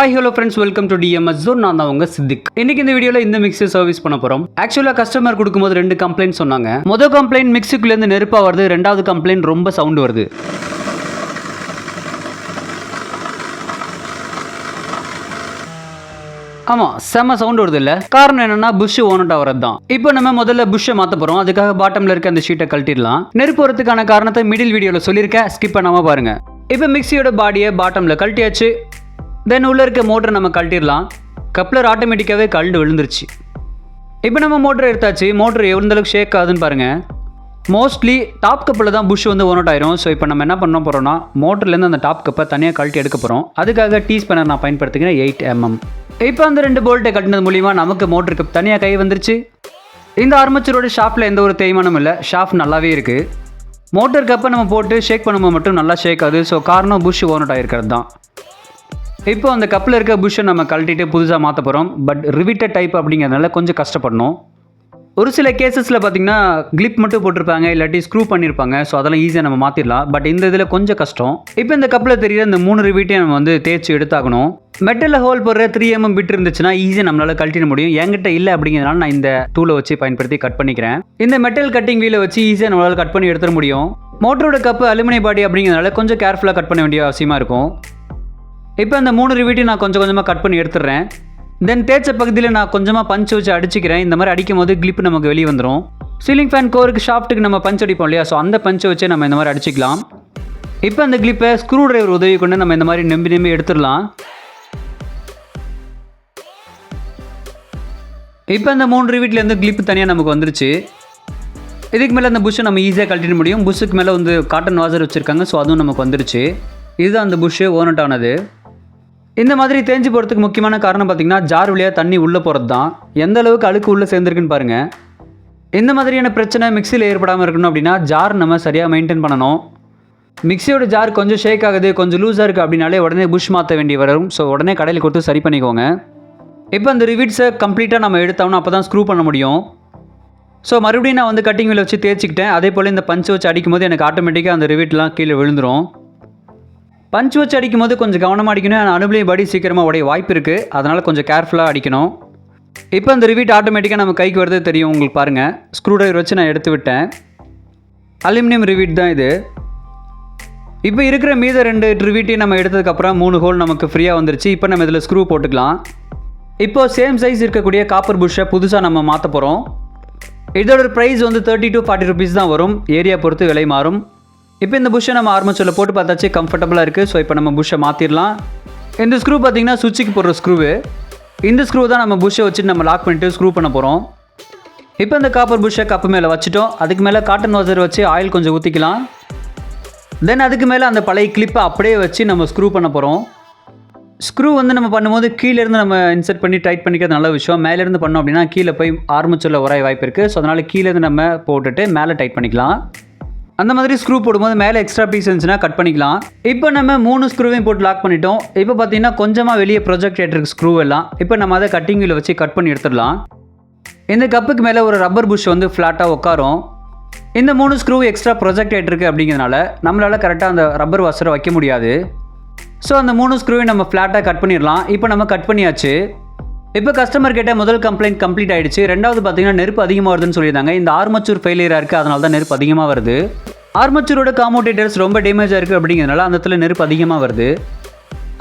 Hi hello friends welcome to TMS zone நான் தான் உங்க சித்திக் இன்னைக்கு இந்த வீடியோல இந்த மிக்ஸி சர்வீஸ் பண்ண போறோம். ஆக்சுவலா கஸ்டமர் கொடுக்கும்போது ரெண்டு கம்ப்ளைண்ட் சொன்னாங்க. முதல் கம்ப்ளைண்ட் மிக்ஸிக்குள்ள இருந்து நெருப்பா வருது. ரெண்டாவது கம்ப்ளைண்ட் ரொம்ப சவுண்ட் வருது. ஆமா செம சவுண்ட் வருது இல்ல காரணம் என்னன்னா புஷ் ஓனட் ஆகிறது தான் இப்போ நம்ம முதல்ல புஷ்ஷை மாத்த போறோம். அதுக்காக பாட்டம்ல இருக்க அந்த ஷீட்டை கழட்டிடலாம். நெருப்பு வரதுக்கான காரணத்தை மிடில் வீடியோல சொல்லியிருக்கேன். ஸ்கிப் பண்ணாம பாருங்க. இப்போ மிக்சியோட பாடியை பாட்டம்ல கழட்டியாச்சு. தென் உள்ளே இருக்க மோட்டரை நம்ம கழட்டிடலாம். கப்ளர் ஆட்டோமேட்டிக்காகவே கழண்டு விழுந்துருச்சு. இப்போ நம்ம மோட்டர் எடுத்தாச்சு. மோட்டர் எவ்வளோந்தளவுக்கு அளவுக்கு ஷேக் ஆகுதுன்னு பாருங்கள் மோஸ்ட்லி டாப் கப்பில் தான் புஷ் வந்து ஓனட் ஆயிரும். ஸோ இப்போ நம்ம என்ன பண்ண போகிறோம்னா மோட்டர்லேருந்து அந்த டாப் கப்பை தனியாக கழட்டி எடுக்க போகிறோம் அதுக்காக டீ ஸ்பேனர் நான் பயன்படுத்துகிறேன் எயிட் எம்எம் இப்போ அந்த ரெண்டு போல்ட்டை கட்டினது மூலிமா நமக்கு மோட்டர் கப் தனியாக கை வந்துருச்சு. இந்த ஆர்மச்சரோட ஷாப்பில் எந்த ஒரு தேய்மானம் இல்லை. ஷாஃப் நல்லாவே இருக்குது மோட்டர் கப்பை நம்ம போட்டு ஷேக் பண்ணும்போது மட்டும் நல்லா ஷேக் ஆகுது. ஸோ காரணம் புஷ் ஓனட் ஆகிருக்கிறது தான் இப்போ அந்த கப்பில் இருக்க புஷ்ஷை நம்ம கழட்டிட்டு புதுசாக மாற்ற போகிறோம் பட் ரிவிட்டட் டைப் அப்படிங்கிறதுனால கொஞ்சம் கஷ்டப்படணும். ஒரு சில கேசஸில் பார்த்தீங்கன்னா கிளிப் மட்டும் போட்டிருப்பாங்க இல்லாட்டி ஸ்க்ரூ பண்ணியிருப்பாங்க ஸோ அதெல்லாம் ஈஸியாக நம்ம மாற்றிடலாம் பட் இந்த இதில் கொஞ்சம் கஷ்டம். இப்போ இந்த கப்பில் தெரியுற இந்த மூணு ரிவீட்டையும் நம்ம வந்து தேய்ச்சி எடுத்தாகணும். மெட்டலில் ஹோல் போடுற த்ரீ எம்எம் பிட் இருந்துச்சுன்னா ஈஸியாக நம்மளால் கழட்டிட முடியும். என்கிட்ட இல்லை அப்படிங்கிறதுனால நான் இந்த டூலை வச்சு பயன்படுத்தி கட் பண்ணிக்கிறேன். இந்த மெட்டல் கட்டிங் வீலை வச்சு ஈஸியாக நம்மளால் கட் பண்ணி எடுத்துட முடியும். மோட்டரோட கப்பு அலுமினிய பாடி அப்படிங்கிறதுனால கொஞ்சம் கேர்ஃபுல்லாக கட் பண்ண வேண்டிய அவசியமாக இருக்கும். இப்போ இந்த மூணு ரிவீட்டையும் நான் கொஞ்சம் கொஞ்சமாக கட் பண்ணி எடுத்துடுறேன். தென் தேய்ச்ச பகுதியில் நான் கொஞ்சமாக பஞ்ச் வச்சு அடிச்சுக்கிறேன். இந்த மாதிரி அடிக்கும் போது கிளிப் நமக்கு வெளியே வந்துடும் சீலிங் ஃபேன் கோருக்கு ஷாஃப்ட்டுக்கு நம்ம பஞ்ச் அடிப்போம் இல்லையா? ஸோ அந்த பஞ்சை வச்சு நம்ம இந்த மாதிரி அடிச்சுக்கலாம். இப்போ அந்த கிளிப்பை ஸ்க்ரூ டிரைவர் உதவி கொண்டு நம்ம இந்த மாதிரி நம்பி நம்பி எடுத்துடலாம். இப்போ அந்த மூணு ரிவீட்லேருந்து கிளிப் தனியாக நமக்கு வந்துருச்சு. இதுக்கு மேலே அந்த புஷ்ஷை நம்ம ஈஸியாக கழட்டிட முடியும். புஷ்ஷுக்கு மேலே வந்து காட்டன் வாசர் வச்சுருக்காங்க. ஸோ அதுவும் நமக்கு வந்துருச்சு. இதுதான் அந்த புஷ்ஷு ஓனட் ஆனது. இந்த மாதிரி தேஞ்சு போகிறதுக்கு முக்கியமான காரணம் பார்த்தீங்கன்னா ஜார் வழியாக தண்ணி உள்ளே போகிறது தான் எந்த அளவுக்கு அழுக்கு உள்ளே சேர்ந்துருக்குன்னு பாருங்கள் இந்த மாதிரியான பிரச்சனை மிக்சியில் ஏற்படாமல் இருக்கணும் அப்படின்னா ஜார் நம்ம சரியாக மெயின்டைன் பண்ணணும். மிக்சியோட ஜார் கொஞ்சம் ஷேக் ஆகுது கொஞ்சம் லூஸாக இருக்குது அப்படின்னாலே உடனே புஷ் மாற்ற வேண்டி வரும். ஸோ உடனே கடையில் கொடுத்து சரி பண்ணிக்கோங்க. இப்போ அந்த ரிவிட்ஸை கம்ப்ளீட்டாக நம்ம எடுத்தோம்னா அப்போ தான் ஸ்க்ரூ பண்ண முடியும். ஸோ மறுபடியும் நான் வந்து கட்டிங் வீல் வச்சு தேய்ச்சிக்கிட்டேன். அதே போல் இந்த பஞ்ச் வச்சு அடிக்கும் போது எனக்கு ஆட்டோமேட்டிக்காக அந்த ரிவிட்லாம் கீழே விழுந்துரும். பஞ்ச் வச்சு அடிக்கும் போது கொஞ்சம் கவனமாக அடிக்கணும். ஆனால் அனுபவியும் படி சீக்கிரமாக உடைய வாய்ப்பு இருக்குது அதனால் கொஞ்சம் கேர்ஃபுல்லாக அடிக்கணும். இப்போ அந்த ரிவீட் ஆட்டோமேட்டிக்காக நம்ம கைக்கு வருது தெரியும் உங்களுக்கு பாருங்கள் ஸ்க்ரூ டிரைவர் வச்சு நான் எடுத்து விட்டேன். அலுமினியம் ரிவீட் தான் இது. இப்போ இருக்கிற மீத ரெண்டு ரிவீட்டையும் நம்ம எடுத்ததுக்கப்புறம் மூணு ஹோல் நமக்கு ஃப்ரீயாக வந்துருச்சு. இப்போ நம்ம இதில் ஸ்க்ரூ போட்டுக்கலாம். இப்போது சேம் சைஸ் இருக்கக்கூடிய காப்பர் புஷ்ஷை புதுசாக நம்ம மாற்ற போகிறோம் இதோட ப்ரைஸ் வந்து தேர்ட்டி டு ஃபார்ட்டி ருபீஸ் தான் வரும். ஏரியா பொறுத்து விலை மாறும். இப்போ இந்த புஷ்ஷை நம்ம ஆர்மச்சரில் போட்டு பார்த்தாச்சு கம்ஃபர்டபுளாக இருக்குது ஸோ இப்போ நம்ம புஷ்ஷை மாற்றிடலாம் இந்த ஸ்க்ரூ பார்த்தீங்கன்னா சுவிட்சுக்கு போடுற ஸ்க்ரூவு இந்த ஸ்க்ரூ தான் நம்ம புஷ்ஷை வச்சுட்டு நம்ம லாக் பண்ணிட்டு ஸ்க்ரூ பண்ண போகிறோம் இப்போ இந்த காப்பர் புஷ்ஷை கப்பு மேலே வச்சுட்டோம். அதுக்கு மேலே காட்டன் வாசர் வச்சு ஆயில் கொஞ்சம் ஊற்றிக்கலாம் தென் அதுக்கு மேலே அந்த பழைய கிளிப்பை அப்படியே வச்சு நம்ம ஸ்க்ரூ பண்ண போகிறோம் ஸ்க்ரூ வந்து நம்ம பண்ணும்போது கீழேருந்து நம்ம இன்சர்ட் பண்ணி டைட் பண்ணிக்கிறது நல்ல விஷயம். மேலேருந்து பண்ணோம் அப்படின்னா கீழே போய் ஆரம்பிச்சுள்ள உராய வாய்ப்பு இருக்குது ஸோ அதனால் கீழேருந்து நம்ம போட்டுட்டு மேலே டைட் பண்ணிக்கலாம். அந்த மாதிரி ஸ்க்ரூ போடும்போது மேலே எக்ஸ்ட்ரா பீஸ் இருந்துச்சுன்னா கட் பண்ணிக்கலாம். இப்போ நம்ம மூணு ஸ்க்ரூவையும் போட்டு லாக் பண்ணிட்டோம். இப்போ பார்த்தீங்கன்னா கொஞ்சமாக வெளியே ப்ரொஜெக்ட் ஏற்றிருக்கு ஸ்க்ரூ எல்லாம் இப்போ நம்ம அதை கட்டிங் வீல வச்சு கட் பண்ணி எடுத்துடலாம். இந்த கப்புக்கு மேலே ஒரு ரப்பர் புஷ் வந்து ஃப்ளாட்டாக உட்காரும். இந்த மூணு ஸ்க்ரூ எக்ஸ்ட்ரா ப்ரொஜெக்ட் ஆகிட்டு அப்படிங்கிறதுனால நம்மளால் கரெக்டாக அந்த ரப்பர் வாசரை வைக்க முடியாது. ஸோ அந்த மூணு ஸ்க்ரூவையும் நம்ம ஃப்ளாட்டாக கட் பண்ணிடலாம். இப்போ நம்ம கட் பண்ணியாச்சு. இப்போ கஸ்டமர் கிட்ட முதல் கம்ப்ளைண்ட் கம்ப்ளீட் ஆகிடுச்சு ரெண்டாவது பார்த்தீங்கன்னா நெருப்பு அதிகமாக வருதுன்னு சொல்லியிருந்தாங்க. இந்த ஆர்மச்சூர் ஃபெயிலியராக இருக்குது அதனால தான் நெருப்பு அதிகமாக வருது. ஆர்மச்சூரோட காமோடேட்டர்ஸ் ரொம்ப டேமேஜாக இருக்குது அப்படிங்கிறதுனால அந்த இடத்துல நெருப்பு அதிகமாக வருது.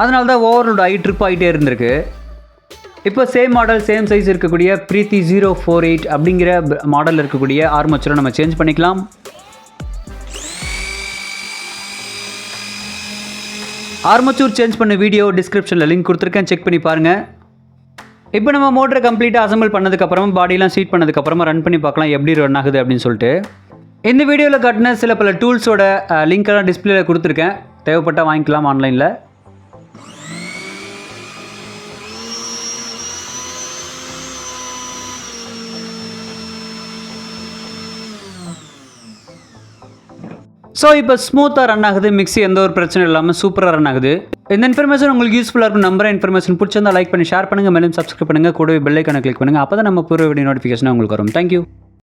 அதனால தான் ஓவர்லோட் ஆகி ட்ரிப் ஆகிட்டே இருந்திருக்கு. இப்போ சேம் மாடல் சேம் சைஸ் இருக்கக்கூடிய ப்ரீத்தி ஜீரோ ஃபோர் எயிட் அப்படிங்கிற மாடல் இருக்கக்கூடிய ஆர்மச்சூரை நம்ம சேஞ்ச் பண்ணிக்கலாம். ஆர்மச்சூர் சேஞ்ச் பண்ண வீடியோ டிஸ்கிரிப்ஷனில் லிங்க் கொடுத்துருக்கேன். செக் பண்ணி பாருங்கள் இப்போ நம்ம மோட்டரை கம்ப்ளீட்டாக அசம்பிள் பண்ணதுக்கப்புறமா பாடியெலாம் சீட் பண்ணதுக்கப்புறமா ரன் பண்ணி பார்க்கலாம். எப்படி ரன் ஆகுது அப்படின்னு சொல்லிட்டு. இந்த வீடியோவில் காட்டின சில பல டூல்ஸோட லிங்க்கெல்லாம் டிஸ்பிளேல கொடுத்துருக்கேன். தேவைப்பட்டால் வாங்கிக்கலாம் ஆன்லைனில் ஸோ இப்போ ஸ்மூத்தாக ரன் ஆகுது மிக்ஸி எந்த ஒரு பிரச்சனையும் இல்லாமல் சூப்பராக ரன் ஆகுது. இந்த இன்ஃபர்மேஷன் உங்களுக்கு யூஸ்ஃபுல்லாக இருக்கும் நம்பர் இன்ஃபர்மேஷன் பிடிச்சிருந்தா லைக் பண்ணி ஷேர் பண்ணுங்கள் மேலும் சப்ஸ்கிரைப் பண்ணுங்கள் கூடவே பெல்லைக்கான கிளிக் பண்ணுங்கள் அப்போ தான் நம்ம பூர்வ வீடியோ நோட்டிஃபிகேஷன் உங்களுக்கு வரும். தேங்க்யூ